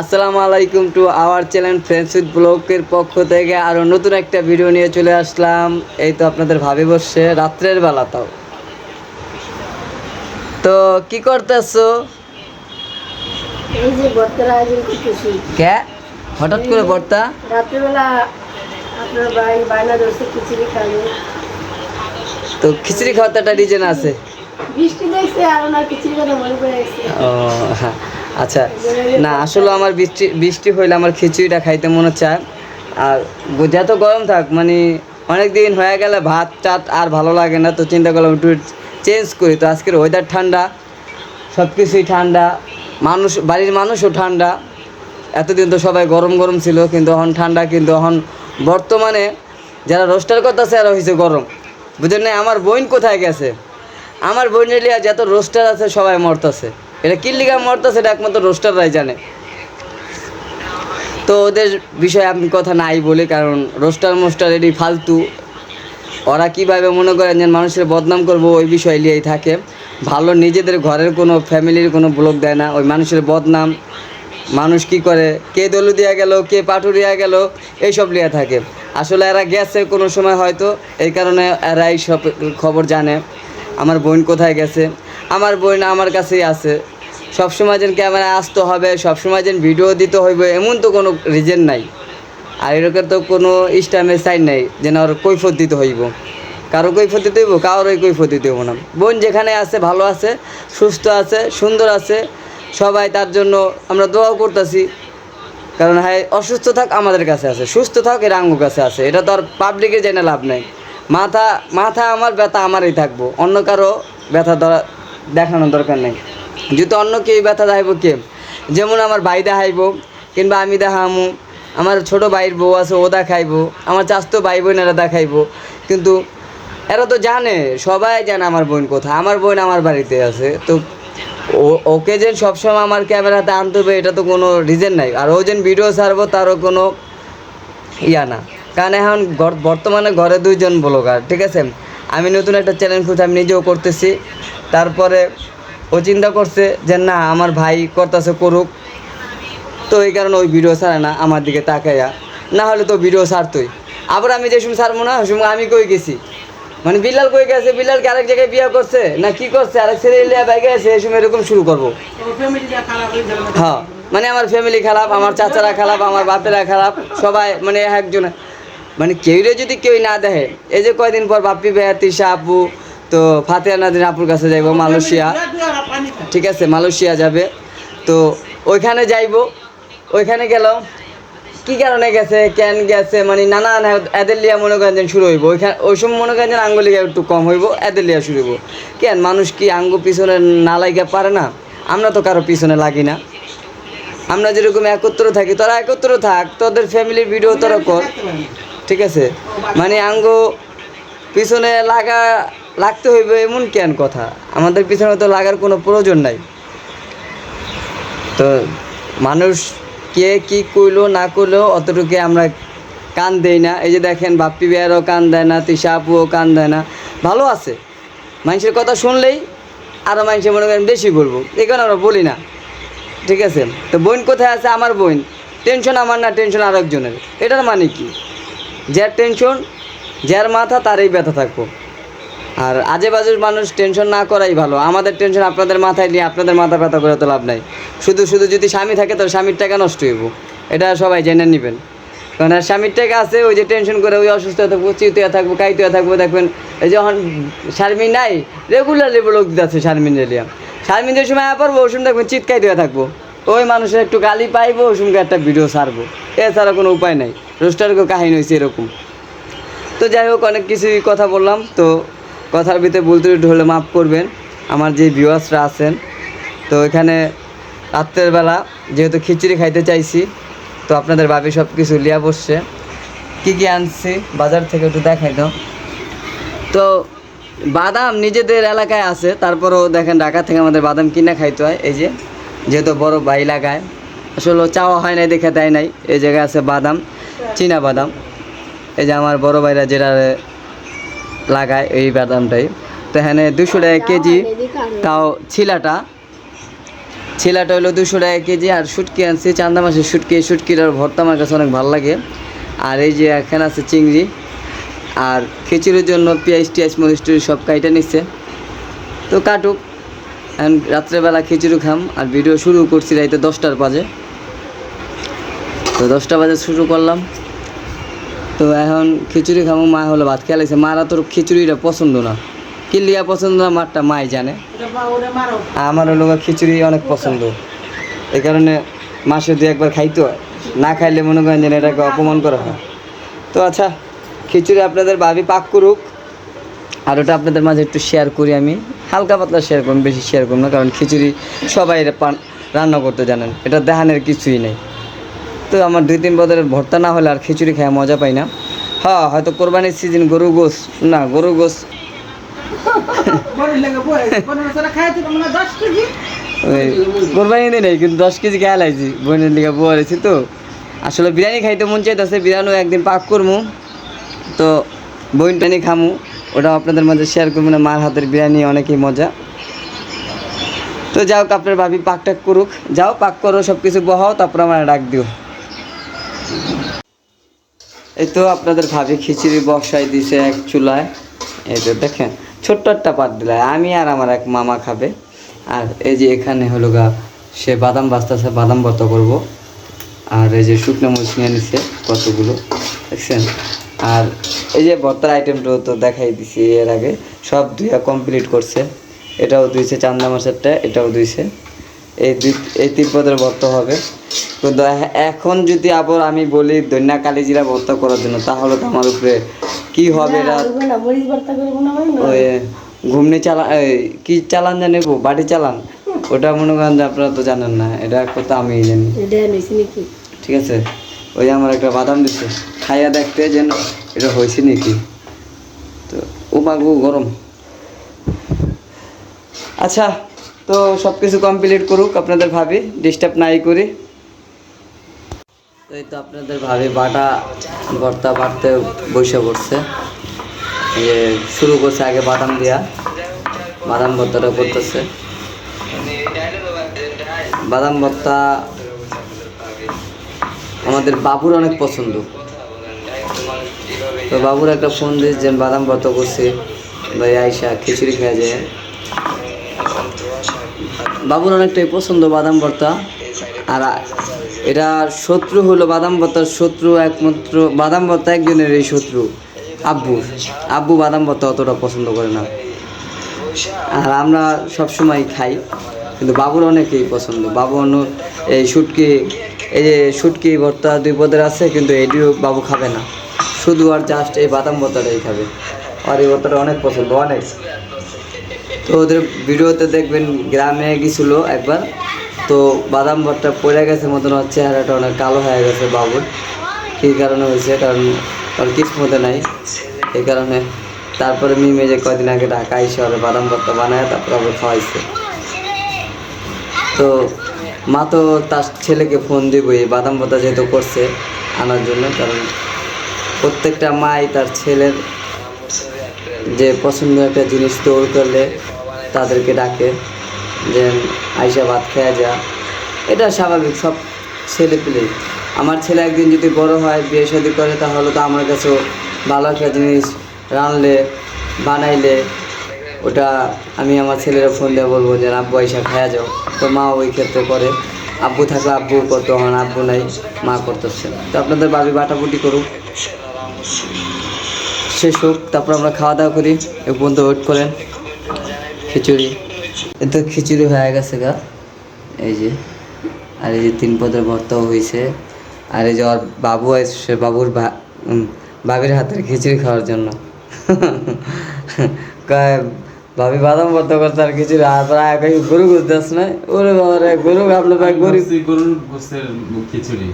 আসসালামু আলাইকুম to our channel friends with ব্লগের পক্ষ থেকে আরও নতুন একটা ভিডিও নিয়ে চলে আসলাম। এই তো আপনাদের ভাবি বসছে রাত্রের বেলা তাও। তো কি করতেছো? কে? হঠাৎ করে বর্তা? রাত্রেবেলা আপনার ভাই বায়না ধরছে খিচুড়ি খাবে। তো খিচুড়ি খাওয়াতে একটা রিজন আছে। বৃষ্টি দেখছে আর ওনার খিচুড়ি কথা মনে পড়ে গেছে। ও হ্যাঁ। আচ্ছা না, আসলে আমার বৃষ্টি বৃষ্টি হইলে আমার খিচুড়িটা খাইতে মনে চায় আর যত গরম থাক মানে অনেক দিন হয়ে গেলে ভাত টাত আর ভালো লাগে না, তো চিন্তা করলাম একটু চেঞ্জ করি। তো আজকের ওয়েদার ঠান্ডা সব কিছুই ঠান্ডা, মানুষ, বাড়ির মানুষও ঠান্ডা। এতদিন তো সবাই গরম গরম ছিল, কিন্তু এখন ঠান্ডা, কিন্তু এখন বর্তমানে যারা রোস্টার করতেছে, এরা হয়েছে গরম। বুঝলেন আমার বোন কোথায় গেছে? আমার বোনের লিয়া যত রোস্টার আছে, সবাই মরতেছে। এটা কি লিগা মরতেছে এটা একমাত্র রোস্টাররাই জানে। তো ওদের বিষয়ে আমি কথা নাই বলি, কারণ রোস্টার মোস্টার এটি ফালতু। ওরা কীভাবে মনে করেন যে মানুষের বদনাম করব ওই বিষয় নিয়েই থাকে। ভালো নিজেদের ঘরের কোনো ফ্যামিলির কোনো ব্লগ দেয় না, ওই মানুষের বদনাম। মানুষ কি করে? কে দলু দিয়া গেল, কে পাটুরিয়া গেল, এইসব লিয়া থাকে। আসলে এরা গেছে কোনো সময় হয়তো, এই কারণে এরা এই সব খবর জানে। আমার বোন কোথায় গেছে? আমার বোন আমার কাছেই আছে। সবসময় যেন ক্যামেরায় আসতে হবে, সবসময় যেন ভিডিও দিতে হইবে, এমন তো কোনো রিজন নাই। আর এরকম তো কোনো ইস্টামের সাইন নাই, যেন ওর কৈফত দিতে হইব। কারও কৈফত দিতে হইব, কারোরই কৈফত দিতে হইব না। বোন যেখানে আছে, ভালো আছে, সুস্থ আছে, সুন্দর আছে, সবাই তার জন্য আমরা দোয়াও করতেছি। কারণ হ্যাঁ অসুস্থ থাক আমাদের কাছে আছে, সুস্থ থাক এর আঙ্গু কাছে আছে। এটা তো আর পাবলিকের জেনে লাভ নাই। মাথা মাথা আমার, ব্যথা আমারই থাকব। অন্য কারও ব্যথা দেখানোর দরকার নেই। যদি অন্য কেউ ব্যথা দেখাইব কে যেমন আমার ভাই দেখাইব, কিংবা আমি দেখামু, আমার ছোট ভাইয়ের বউ আছে, ও দেখাইবো, আমার চাস্তো ভাই বোনেরা দেখাইবো। কিন্তু এরা তো জানে, সবাই জানে আমার বোন কোথায়, আমার বোন আমার বাড়িতে আছে। তো ও, ওকে যে সবসময় আমার ক্যামেরাতে আনতে হবে, এটা তো কোনো রিজন নাই। আর ও যেন ভিডিও ছাড়বো, তারও কোনো ইয়া না। কারণ এখন বর্তমানে ঘরে দুইজন ব্লগার, ঠিক আছে? আমি নতুন একটা চ্যানেল খুঁজে আমি নিজেও করতেছি। তারপরে ও চিন্তা করছে যে, না, আমার ভাই করতেছে করুক। তো এই কারণে ওই ভিডিও ছাড়ে না, আমার দিকে তাকাইয়া। না হলে তো ভিডিও ছাড়তোই। আবার আমি যে সময় ছাড়বো না? সময় আমি কই গেছি? মানে বিলাল কই গেছে? বিলালকে আরেক জায়গায় বিয়ে করছে? না কি করছে? আরেক ছেলে লিয়া বাইকে গেছে এই সময় এরকম শুরু করব। হ্যাঁ মানে আমার ফ্যামিলি খারাপ, আমার চাচারা খারাপ, আমার বাপেরা খারাপ, সবাই মানে একজন মানে কেউরে যদি কেউ না দেখে, এই যে কয়দিন পর বাপ্পি ভাইয়া, তিশা আপু তো ফাতেহা নাদিন আপুর কাছে যাইব মালয়েশিয়া। ঠিক আছে মালয়েশিয়া যাবে। তো ওইখানে যাইব। ওইখানে গেলাম। কি কারণে গেছে কেন গেছে মানে নানান এদের লিয়া মনে করেন যে শুরু হইব। ওইখানে ওই সময় মনে করেন যে আঙ্গুলিয়া একটু কম হইব এদের লিয়া শুরু হইব। কেন? মানুষ কি আঙ্গু পিছনে না লাগিয়া পারে না? আমরা তো কারও পিছনে লাগি না। আমরা যেরকম একত্র থাকি তোরা একত্র থাক তোদের ফ্যামিলির ভিডিও তোরা কর। ঠিক আছে? মানে আঙ্গ পিছনে লাগা লাগতে হইবে এমন কেন কথা? আমাদের পিছনে তো লাগার কোনো প্রয়োজন নাই। তো মানুষ কে কি কইলো, না করল অতটুকু আমরা কান দেই না। এই যে দেখেন, বাপ্পি বিয়ারও কান দেয় না, তিশা আপুও কান দেয় না। ভালো আছে। মানুষের কথা শুনলেই আরও মানুষে মনে করেন বেশি বলব। এই কারণে আমরা বলি না। ঠিক আছে? তো বোন কোথায় আছে? আমার বোন। টেনশন আমার না, টেনশন আরেকজনের। এটার মানে কি? যার টেনশন, যার মাথা, তারই ব্যথা থাকব। আর আজে বাজে মানুষ টেনশন না করাই ভালো। আমাদের টেনশন আপনাদের মাথায় নিয়ে আপনাদের মাথা ব্যথা করে তো লাভ নাই। শুধু শুধু যদি স্বামী থাকে তো স্বামীর টাকা নষ্ট হইব। এটা সবাই জেনে নেবেন। কারণ আর স্বামীর টাকা আছে, ওই যে টেনশন করে ওই অসুস্থ হয়ে থাকব চিউতে থাকব কাইতে থাকব, দেখবেন এই যখন শারমিন নাই রেগুলারলি লোক দিচ্ছে শারমিন রেলিয়া শারমিন যে সময় পারব ওই সময় দেখবেন চিৎকাই দেওয়া থাকব। ওই মানুষের একটু গালি পাইবো, ওই একটা ভিডিও ছাড়বো। এছাড়া কোনো উপায় নাই। রোস্টারকেও কাহিনী হয়েছে এরকম। তো যাই হোক, অনেক কিছুই কথা বললাম। তো কথার ভিতরে বলতে হলে মাফ করবেন। আমার যে ভিউয়ার্সরা আছেন, তো এখানে রাত্রের বেলা যেহেতু খিচুড়ি খাইতে চাইছি, তো আপনাদের ভাবি সব কিছু লিয়া বসছে। কী কী আনছি, বাজার থেকে একটু দেখাই দাও। তো বাদাম নিজেদের এলাকায় আছে, তারপরেও দেখেন ঢাকা থেকে আমাদের বাদাম কিনে খাইতে হয়, এই যে। যেহেতু বড় ভাই লাগায়। আসলে চাওয়া হয় নাই, দেখে দেয় নাই। এই জায়গায় আছে বাদাম, চীনা বাদাম। এই যে আমার বড় ভাইরা যেটা লাগায় এই বাদামটাই। তো এখানে দুশো টাকা কেজি তাও ছিলাটা। ছিলাটা হলো দুশো টাকা কেজি আর শুটকি আনছি। চান্দা মাছের শুটকি, এই শুটকিটার ভর্তা আমার কাছে অনেক ভালো লাগে। আর এই যে এখানে আছে চিংড়ি। আর খিচুড়ির জন্য পেঁয়াজ টিয়াজ, মরিচ সব কাইটা নিচ্ছে তো কাটুক। এখন রাত্রেবেলা খিচুড়ি খাম। আর ভিডিও শুরু করছি রাইতে দশটার বাজে তো দশটা বাজে শুরু করলাম। তো এখন খিচুড়ি খামো মা হলো ভাত খেলাইছে মারা তোর খিচুড়িটা পছন্দ না। কিলিয়া পছন্দ না মারটা মাই জানে। আমার হলো খিচুড়ি অনেক পছন্দ। এই কারণে মাসে দু একবার খাইতে হয়। না খাইলে মনে করেন যেন এটাকে অপমান করা হয়। তো আচ্ছা খিচুড়ি আপনাদের ভাবি পাক করুক। আর ওটা আপনাদের মাঝে একটু শেয়ার করি আমি। হালকা পাতলা শেয়ার করুন বেশি শেয়ার করুন না কারণ খিচুড়ি সবাই রান্না করতে জানেন। এটা দেহানের কিছুই নেই। তো আমার দুই তিন বছরের ভর্তা না হলে আর খিচুড়ি খায় মজা পাই না। হ্যাঁ হয়তো কোরবানির সিজন গরু গোস না গরু গোস কোরবানি দিই নাই, কিন্তু দশ কেজি খেয়াল আইছি বোনের দিকে বলেছি তো। আসলে বিরিয়ানি খাইতে মন চাইতেছে, বিরিয়ানিও একদিন পাক করব তো বইন টানি খামু ওটা আপনাদের মাঝে শেয়ার করব না, মার হাতের বিরিয়ানি অনেকই মজা। তো যাও আপনার ভাবি পাক টাক করুক। যাও, পাক করো সব কিছু বহাও, তারপর আমার ডাক দিও। এই তো আপনাদের ভাবি খিচুড়ি বসাই দিছে এক চুলায়। এই তো দেখেন, ছোট্ট একটা পাত দিলে আমি আর আমার এক মামা খাবে। আর এই যে এখানে হলো গা, সে বাদাম বাস্তাছে বাদাম ভর্তা করব। আর এই যে শুকনো মরিচ নিয়ে নিছে কতগুলো, দেখছেন? আর এই যে ভর্তার আইটেমটাও তো দেখাই দিছি এর আগে। সব দুইয়া কমপ্লিট করছে। এটাও দুইছে চান্দা মাছেরটা, এটাও দুইছে এই এই তিন পদের ভর্তা হবে। তো এখন যদি আবার আমি বলি দৈন্যা কালিজিরা ভর্তা করার জন্য তাহলে তো আমার উপরে কি হবে এটা ঘুমনি এই, কি চালান জানি বাড়ি চালান? ওটা মনে করেন যে আপনারা তো জানেন না এটা কথা আমি জানি। ঠিক আছে? ওই আমার একটা বাদাম দিচ্ছে খাইয়া দেখতে যেন এটা হয়েছে নাকি। তো ও মাগু গরম। আচ্ছা তো সব কিছু কমপ্লিট করুক, আপনাদের ভাবি ডিস্টার্ব নাই করি। তো এই তো আপনাদের ভাবি বাটা, ভর্তা বাটতে বসে পড়ছে। যে শুরু করছে আগে বাদাম দেওয়া বাদাম ভর্তাটা করতেছে। বাদাম ভর্তা আমাদের বাবুর অনেক পছন্দ। তো বাবুর একটা ফোন দিয়ে যে, বাদাম ভর্তা করছে। ভাই আইসা খিচুড়ি খেয়ে যায়। বাবুর অনেকটাই পছন্দ বাদাম ভর্তা। আর এটা শত্রু হলো বাদাম ভর্তার শত্রু একমাত্র, বাদাম ভর্তা একজনের এই শত্রু, আব্বু। আব্বু বাদাম ভর্তা অতটা পছন্দ করে না। আর আমরা সব সময় খাই, কিন্তু বাবুর অনেকেই পছন্দ। বাবু অন্য এই শুটকি, এই যে শুটকি ভর্তা দুই পদের আছে, কিন্তু এটিও বাবু খাবে না। শুধু আর জাস্ট এই বাদাম ভর্তাটাই খাবে। আর এই ভর্তাটা অনেক পছন্দ, অনেক। তো ওদের ভিডিওতে দেখবেন গ্রামে গেছিল একবার। তো বাদাম ভর্তা পড়ে গেছে, মতন হচ্ছে চেহারাটা অনেক কালো হয়ে গেছে বাবুর কী কারণে হয়েছে কারণ ওর মতো নাই। এই কারণে তারপরে মিমে যে কদিন আগে ঢাকা এসে ওরে বাদাম ভর্তা বানায়, তারপর আবার খাওয়াইছে। তো মা তো তার ছেলেকে ফোন দিব, এই বাদাম ভর্তা যেহেতু করছে আনার জন্য, কারণ প্রত্যেকটা মাই তার ছেলের যে পছন্দ একটা জিনিস তৈরি করলে তাদেরকে ডাকে যে, আইসা ভাত খেয়ে যা। এটা স্বাভাবিক, সব ছেলে পেলে আমার ছেলে একদিন যদি বড় হয়, বিয়ে শাদি করে, তাহলে তো আমার কাছেও ভালো একটা জিনিস রানলে বানাইলে। ওটা আমি আমার ছেলেরা ফোন দিয়ে বলব যে, আব্বু, আইসা খায়া যাও। তো মা ওই ক্ষেত্রে করে। আব্বু থাকলে আব্বু করতো, আমার আব্বু নাই, মা করতেছে। তো আপনাদের বাবি বাটাবুটি করুক। শেষ হোক, তারপর আমরা খাওয়া দাওয়া করি। এ বন্ধু ওয়েট করেন। খিচুড়ি। এ তো খিচুড়ি হয়ে গেছে গা। এই যে আর এই যে তিন পদের ভর্তাও হয়েছে আর এই যে ওর বাবু আসছে বাবুর বাবির হাতের খিচুড়ি খাওয়ার জন্য। কয়, ভাবি বাদাম ভর্তা করতে আর খিচুড়ি আর প্রায় কই গরু গুছতেছ না? ওরে বাবা রে গরু আপনার ভাই গরুর গরুর খিচুড়ি।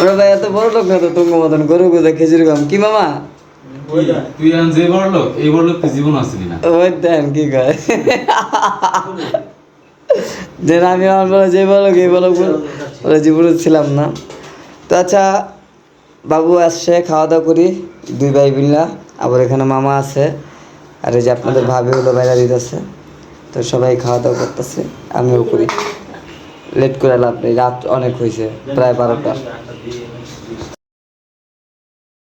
ওরে ভাই এত বড় লোক না তো? তুঙ্গ মতন গরু গুজে খিচুড়ি খাম কি মামা? তুই এখন যে বড় লোক এই বড় লোক তুই জীবন আসলি না ওই দেন কি কয়? যে আমি আমার বলে যে এই জীবনে ছিলাম না। তো আচ্ছা বাবু আসছে খাওয়া দাওয়া করি দুই ভাই বিল্লা আবার এখানে মামা আছে আর এই যে আপনাদের ভাবি হলো বাইরা দিতেছে। তো সবাই খাওয়া দাওয়া করতেছে আমিও করি। লেট করে লাভ নেই রাত অনেক হয়েছে প্রায় বারোটা।